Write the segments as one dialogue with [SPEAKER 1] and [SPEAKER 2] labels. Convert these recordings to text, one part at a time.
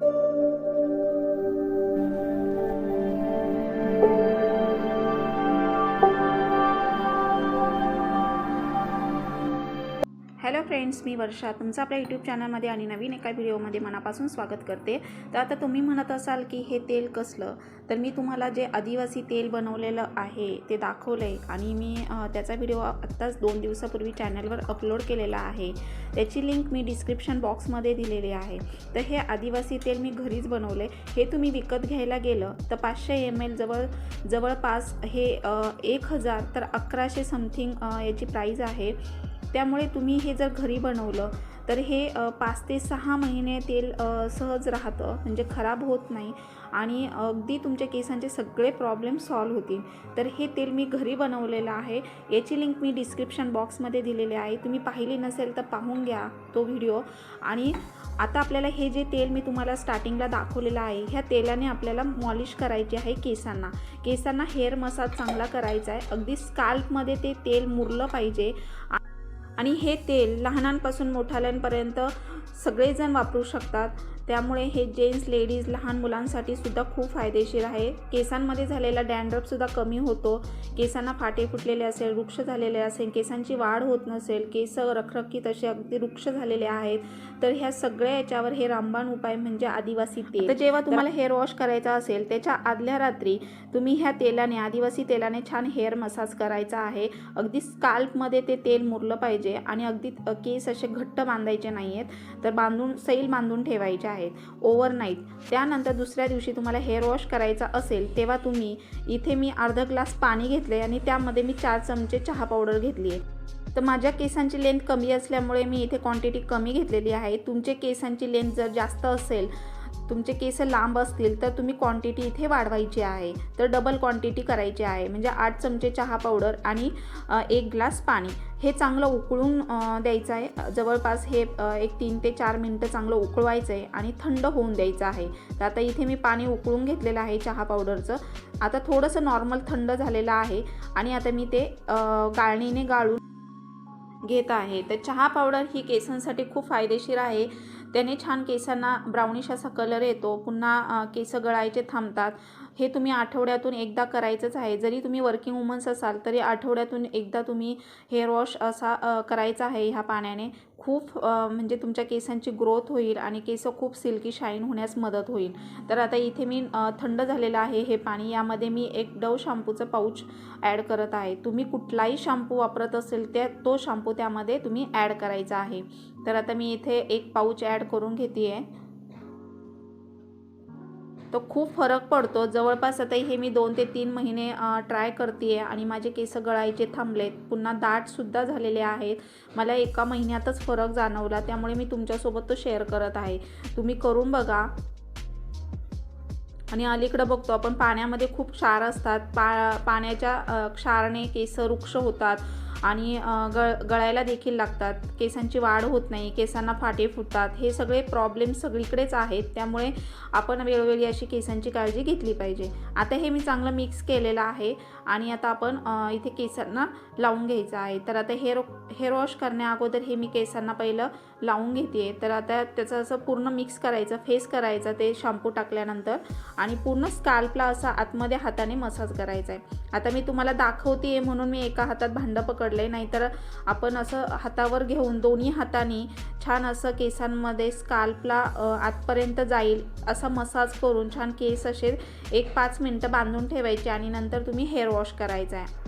[SPEAKER 1] Thank you. Friends मी वर्षा. तुमचं आपल्या यूट्यूब चॅनलमध्ये आणि नवीन एका व्हिडिओमध्ये मनापासून स्वागत करते. तर आता तुम्ही म्हणत असाल की हे तेल कसलं? तर मी तुम्हाला जे आदिवासी तेल बनवलेलं आहे ते दाखवलं आहे आणि मी त्याचा व्हिडिओ आत्ताच दोन दिवसापूर्वी चॅनलवर अपलोड केलेला आहे. त्याची लिंक मी डिस्क्रिप्शन बॉक्समध्ये दिलेली आहे. तर हे आदिवासी तेल मी घरीच बनवले हे तुम्ही विकत घ्यायला गेलं तर पाचशे एम एल जवळ जवळपास हे एक हजार तर अकराशे समथिंग याची प्राईज आहे. त्यामुळे तुम्ही हे जर घरी बनवलं तर हे पाच ते सहा महिने तेल सहज राहतं म्हणजे खराब होत नाही. आणि अगदी तुमच्या केसांचे सगळे प्रॉब्लेम सॉल्व होतील. तर हे तेल मी घरी बनवलेलं आहे. याची लिंक मी डिस्क्रिप्शन बॉक्समध्ये दिलेली आहे. तुम्ही पाहिली नसेल तर पाहून घ्या तो व्हिडिओ आणि आता आपल्याला हे जे तेल मी तुम्हाला स्टार्टिंगला दाखवलेलं आहे ह्या तेलाने आपल्याला मॉलिश करायची आहे केसांना. केसांना हेअर मसाज चांगला करायचा आहे. अगदी स्काल्पमध्ये ते तेल मुरलं पाहिजे. आणि हे तेल लहानांपासून मोठाल्यांपर्यंत सगळेजण वापरू शकतात. त्यामुळे हे जेंट्स लेडीज लहान मुलांसाठी सुद्धा खूप फायदेशीर आहे. केसांमध्ये झालेला डॅन्ड्रफसुद्धा कमी होतो. केसांना फाटे फुटलेले असेल वृक्ष झालेले असेल केसांची वाढ होत नसेल केस रखरखीत असे अगदी वृक्ष झालेले आहेत तर ह्या सगळ्या याच्यावर हे रामबाण उपाय म्हणजे आदिवासी तेल. तर जेव्हा तुम्हाला हेअर वॉश करायचा असेल त्याच्या आदल्या रात्री तुम्ही ह्या तेलाने आदिवासी तेलाने छान हेअर मसाज करायचा आहे. अगदी स्काल्पमध्ये ते तेल मुरलं पाहिजे आणि अगदी केस असे घट्ट बांधायचे नाही आहेत तर बांधून सैल बांधून ठेवायचे आहेत ओव्हरनाईट त्यानंतर दुसऱ्या दिवशी तुम्हाला हेअर वॉश करायचा असेल तेव्हा तुम्ही इथे मी अर्धा ग्लास पाणी घेतले आणि त्यामध्ये मी चार चमचे चहा पावडर घेतली आहे तर माझ्या केसांची लेंथ कमी असल्यामुळे मी इथे क्वांटिटी कमी घेतलेली आहे. तुमचे केसांची लेंथ जर जास्त असेल तुमचे केस लांब असतील तर तुम्ही क्वांटिटी इथे वाढवायची आहे. तर डबल क्वांटिटी करायची आहे. म्हणजे आठ चमचे चहा पावडर आणि एक ग्लास पाणी. हे चांगलं उकळून द्यायचं आहे. जवळपास हे एक तीन ते चार मिनटं चांगलं उकळवायचं आहे आणि थंड होऊन द्यायचं आहे. तर आता इथे मी पाणी उकळून घेतलेलं आहे चहा पावडरचं आता थोडंसं नॉर्मल थंड झालेलं आहे आणि आता मी ते गाळणीने गाळून घेत आहे. तर चहा पावडर ही केसांसाठी खूप फायदेशीर आहे. त्याने छान केसांना ब्राउनिश असा कलर येतो. पुन्हा केस गळायचे थांबतात. हे तुम्ही आठवड्यातून एकदा करायचंच आहे. जरी तुम्ही वर्किंग वुमन्स असाल तरी आठवड्यातून एकदा तुम्ही हेअर वॉश असा करायचा आहे ह्या पाण्याने. खूप म्हणजे तुमच्या केसांची ग्रोथ होईल आणि केस खूप सिल्की शाईन होण्यास मदत होईल. तर आता इथे मी थंड झालेलं आहे हे पाणी. यामध्ये मी एक डव शॅम्पूचं पाऊच ॲड करत आहे. तुम्ही कुठलाही शॅम्पू वापरत असेल त्या तो शॅम्पू त्यामध्ये तुम्ही ॲड करायचा आहे. तर आता मी इथे एक पाऊच ॲड करून घेते आहे तो खूप फरक पडतो. जवळपास आता हे मी दोन ते तीन महिने ट्राय करते आहे आणि माझे केस गळायचे थांबलेत. पुन्हा दाटसुद्धा झालेले आहेत. मला एका महिन्यातच फरक जाणवला. त्यामुळे मी तुमच्यासोबत तो शेअर करत आहे. तुम्ही करून बघा. आणि अलीकडं बघतो आपण पाण्यामध्ये खूप क्षार असतात. पा पाण्याच्या अ, क्षाराने केस वृक्ष होतात. आणि गळ गळायला देखील लागतात. केसांची वाढ होत नाही केसांना फाटे फुटतात. हे सगळे प्रॉब्लेम सगळीकडेच आहेत. त्यामुळे आपण वेळोवेळी अशी केसांची काळजी घेतली पाहिजे. आता हे मी चांगलं मिक्स केलेलं आहे आणि आता आपण इथे केसांना लावून घ्यायचं आहे. तर आता हेअर हेअर वॉश करण्या अगोदर हे मी केसांना पहिलं लावून घेते. तर आता त्याचं असं पूर्ण मिक्स करायचं फेस करायचं ते शॅम्पू टाकल्यानंतर आणि पूर्ण स्काल्पला असा आतमध्ये हाताने मसाज करायचा आहे आता मी तुम्हाला दाखवते म्हणून मी एका हातात भांडं पकड आहे नाहीतर आपण असं हातावर घेऊन दोन्ही हाताने छान असं केसांमध्ये स्काल्पला आतपर्यंत जाईल असा मसाज करून छान केस असे एक पाच मिनटं बांधून ठेवायचे आणि नंतर तुम्ही हेअर वॉश करायचा आहे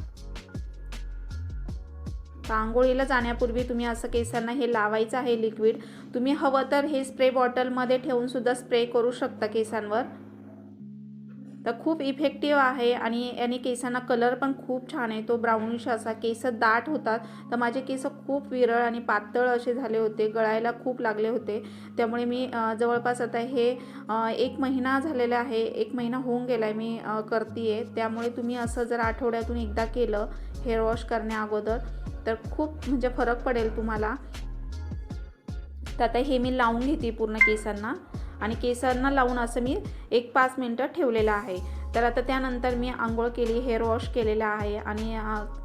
[SPEAKER 1] आंघोळीला जाण्यापूर्वी तुम्ही असं केसांना हे लावायचं आहे लिक्विड तुम्ही हवं तर हे स्प्रे बॉटलमध्ये ठेवून सुद्धा स्प्रे करू शकता केसांवर. तर खूप इफेक्टिव्ह आहे आणि याने केसांना कलर पण खूप छान आहे. तो ब्राउनिश असा केस दाट होतात. तर माझे केस खूप विरळ आणि पातळ असे झाले होते. गळायला खूप लागले होते. त्यामुळे मी जवळपास आता हे एक महिना झालेला आहे. एक महिना होऊन गेला आहे मी करते आहे त्यामुळे तुम्ही असं जर आठवड्यातून एकदा केलं हेअर वॉश करण्या अगोदर तर खूप म्हणजे फरक पडेल तुम्हाला. तर आता हे मी लावून घेते पूर्ण केसांना. आणि केसांना लावून असं मी एक पाच मिनटं ठेवलेलं आहे. तर आता त्यानंतर मी आंघोळ केली हेअर वॉश केलेला आहे आणि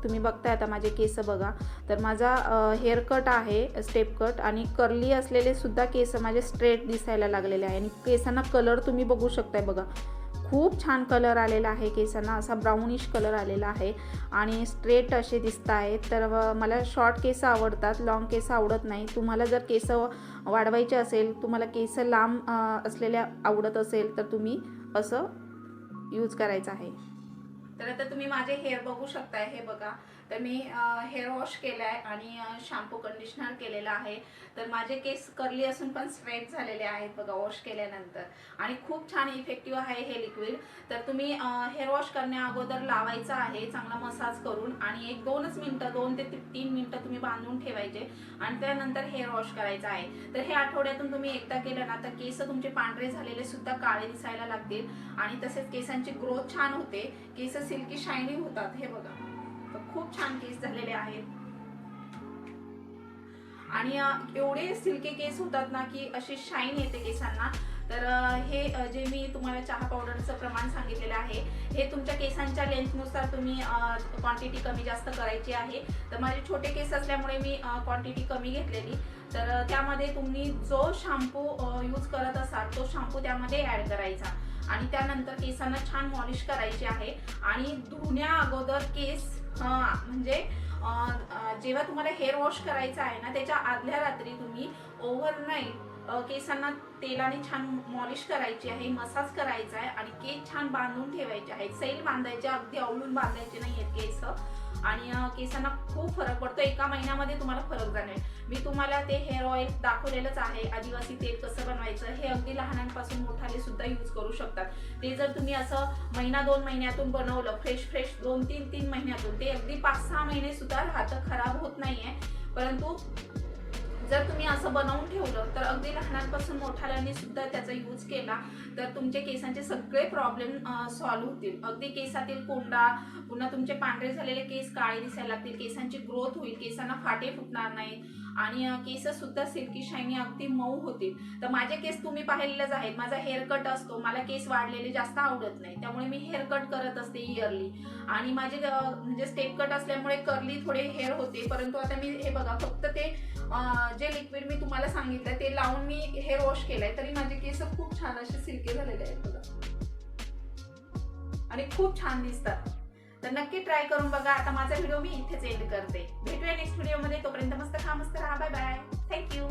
[SPEAKER 1] तुम्ही बघताय आता माझे केस बघा. तर माझा हेअर कट आहे स्टेप कट आणि कर्ली असलेले सुद्धा केस माझे स्ट्रेट दिसायला लागलेले आहे. आणि केसांना कलर तुम्ही बघू शकताय बघा. खूप छान कलर आलेला आहे केसांना असा ब्राउनिश कलर आलेला आहे आणि स्ट्रेट असे दिसत आहेत. तर मला शॉर्ट केस आवडतात लॉंग केस आवडत नाही. तुम्हाला जर केस वाढवायचे असेल तुम्हाला केस लांब असलेल्या आवडत असेल तर तुम्ही असं यूज करायचं आहे. तर आता तुम्ही माझे हेअर बघू शकताय. हे बघा तर मी हेअर वॉश केलं आहे आणि शॅम्पू कंडिशनर केलेलं आहे. तर माझे केस करली असून पण स्ट्रेट झालेले आहेत बघा वॉश केल्यानंतर. आणि खूप छान इफेक्टिव्ह आहे हे लिक्विड तर तुम्ही हेअर वॉश करण्या अगोदर लावायचं आहे चांगला मसाज करून आणि एक दोनच मिनटं दोन ते तीन मिनटं तुम्ही बांधून ठेवायचे आणि त्यानंतर हेअर वॉश करायचं आहे. तर हे आठवड्यातून तुम्ही एकदा केलं ना तर केस तुमचे पांढरे झालेले सुद्धा काळे दिसायला लागतील आणि तसेच केसांची ग्रोथ छान होते. केस सिल्की शायनिंग होतात हे बघा. खूप छान केस झालेले आहेत. आणि एवढे सिल्के केस होतात ना की अशी शाईन येते केसांना. तर हे जे मी तुम्हाला चहा पावडरचं प्रमाण सांगितलेलं आहे हे तुमच्या केसांच्या लेंथनुसार तुम्ही क्वांटिटी कमी जास्त करायची आहे. तर माझे छोटे केस असल्यामुळे मी क्वांटिटी कमी घेतलेली. तर त्यामध्ये तुम्ही जो शॅम्पू यूज करत असाल तो शॅम्पू त्यामध्ये ॲड करायचा. आणि त्यानंतर केसांना छान मॉलिश करायची आहे. आणि धुण्या अगोदर केस म्हणजे जेव्हा तुम्हाला हेअर वॉश करायचं आहे ना त्याच्या आदल्या रात्री तुम्ही ओव्हरनाईट केसांना तेलाने छान मॉलिश करायची आहे मसाज करायचा आहे आणि केस छान बांधून ठेवायचे आहेत. सैल बांधायचे अगदी आवळून बांधायचे नाही आहेत केस. आणि केसांना खूप फरक पडतो. एका महिन्यामध्ये तुम्हाला फरक जाणवेल. मी तुम्हाला ते हेअर ऑइल दाखवलेलंच आहे. आदिवासी तेल कसं बनवायचं हे अगदी लहानांपासून मोठाले सुद्धा यूज करू शकतात. ते जर तुम्ही असं महिना दोन महिन्यातून बनवलं फ्रेश फ्रेश दोन तीन तीन महिन्यातून ते अगदी पाच सहा महिने सुद्धा राहतं खराब होत नाहीये. परंतु जर तुम्ही असं बनवून ठेवलं तर अगदी लहानांपासून मोठ्याने सुद्धा त्याचा यूज केला तर तुमचे केसांचे सगळे प्रॉब्लेम सॉल्व्ह होतील. अगदी केसातील कोंडा पुन्हा तुमचे पांढरे झालेले केस काळे दिसायला लागतील केसांची ग्रोथ होईल केसांना फाटे फुटणार नाहीत आणि केस सुद्धा सिल्की शायनी अगदी मऊ होतील. तर माझे केस तुम्ही पाहिलेलेच आहेत. माझा हेअर कट असतो. मला केस वाढलेले जास्त आवडत नाही. त्यामुळे मी हेअर कट करत असते इयरली आणि माझे म्हणजे स्टेप कट असल्यामुळे कर्ली थोडे हेअर होते. परंतु आता मी हे बघा फक्त ते जे लिक्विड मी तुम्हाला सांगितलं ते लावून मी हेअर वॉश केलंय तरी माझे केस खूप छान असे सिल्के झालेले आहेत बघा. आणि खूप छान दिसतात. तर नक्की ट्राय करून बघा. आता माझा व्हिडिओ मी इथेच एंड करते. भेटूया नेक्स्ट व्हिडिओमध्ये तोपर्यंत मस्त खा मस्त राहा. Bye bye thank you